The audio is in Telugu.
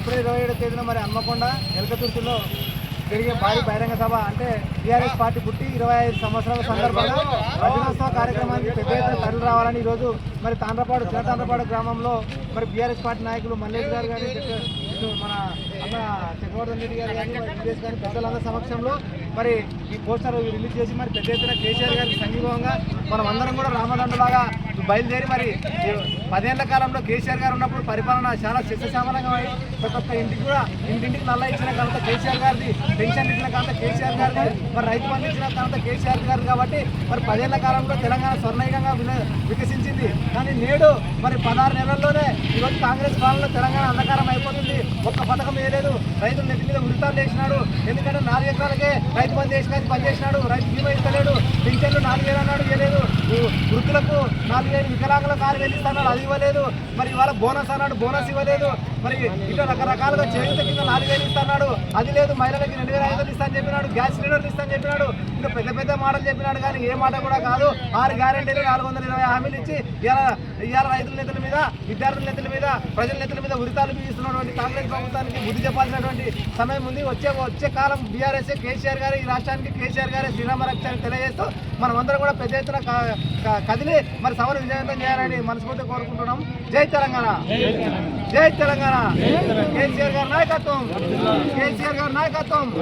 ఇప్పుడు ఇరవై ఏడో తేదీన మరి హన్మకొండ ఎలకతుర్తిలో జరిగే భారీ బహిరంగ సభ అంటే టీఆర్ఎస్ పార్టీ పుట్టి ఇరవై ఐదు సంవత్సరాల సందర్భంగా రజనోత్సవ కార్యక్రమానికి పెద్ద ఎత్తున తరలి రావాలని ఈరోజు మరి తాండ్రపాడు చిన్న తాండ్రపాడు గ్రామంలో మరి బీఆర్ఎస్ పార్టీ నాయకులు మల్లేష్ గారు కానీ మన అన్న చక్రవర్ధన్ రెడ్డి గారు కానీ మరి గారి పెద్దలందరి సమక్షంలో మరి ఈ పోస్టర్ రిలీజ్ చేసి మరి పెద్ద ఎత్తున కేసీఆర్ గారికి సంఘీభావంగా మనం అందరం కూడా రామదండలాగా బయలుదేరి మరి పదేళ్ళ కాలంలో కేసీఆర్ గారు ఉన్నప్పుడు పరిపాలన చాలా శిశశామలంగా అయ్యి ప్రతి ఒక్క ఇంటికి కూడా ఇంటింటికి నల్ల ఇచ్చిన కాలంత కేసీఆర్ గారిది పెన్షన్ ఇచ్చిన కాలంత కేసీఆర్ గారిది మరి రైతు బంధు ఇచ్చిన కాలంత కేసీఆర్ గారు కాబట్టి మరి పదేళ్ళ కాలంలో తెలంగాణ స్వర్ణయుగంగా విన- వికసించింది. కానీ నేడు మరి పదహారు నెలల్లోనే ఈరోజు కాంగ్రెస్ పాలనలో తెలంగాణ అంధకారం అయిపోతుంది. ఒక్క పథకం వేయలేదు. రైతుల నెత్తి మీద ఉరితాలు చేసినాడు ఎందుకంటే నాలుగు ఎకరాలకే రైతు బంధు చేసిన పని చేసినాడు. రైతు బీమా ఇస్తలేడు. పింఛన్లు నాలుగు వేలు అన్నాడు. వృద్ధులకు నాలుగు వేలు వికలాంగులకు ఆరు వేలు ఇస్తాడు అది ఇవ్వలేదు. మరి ఇవాళ బోనస్ అన్నాడు బోనస్ ఇవ్వలేదు. మరి ఇట్లా రకరకాలుగా చేయుత కింద నాలుగు వేలు ఇస్తున్నాడు అది లేదు మహిళలకి రెండు వేల ఐదు ఇస్తాను చెప్పినాడు. గ్యాస్ సిలిండర్లు ఇస్తాను చెప్పినాడు. ఇంకా పెద్ద పెద్ద మాటలు చెప్పినాడు కానీ ఏ మాట కూడా కాదు. ఆరు గ్యారెంటీలు నాలుగు వందల ఇరవై హామీలు ఇచ్చి ఇవాళ ఇవాళ రైతుల నేతల మీద విద్యార్థుల నేతల మీద ప్రజల నేతల మీద ఉరితాలు బిగిస్తున్నటువంటి కాంగ్రెస్ ప్రభుత్వానికి బుద్ధి చెప్పాల్సినటువంటి సమయం ఉంది. వచ్చే వచ్చే కాలం బీఆర్ఎస్ కేసీఆర్ గారు ఈ రాష్ట్రానికి కేసీఆర్ గారి శ్రీరామ రక్షణ తెలియజేస్తూ మనం అందరం కూడా పెద్ద ఎత్తున కదిలి మరి సభను విజయవంతం చేయాలని మనస్ఫూర్తిగా కోరుకుంటున్నాం. జై తెలంగాణ. జై తెలంగాణ. కేసీఆర్ గారి నాయకత్వం. కేసీఆర్ గారి నాయకత్వం.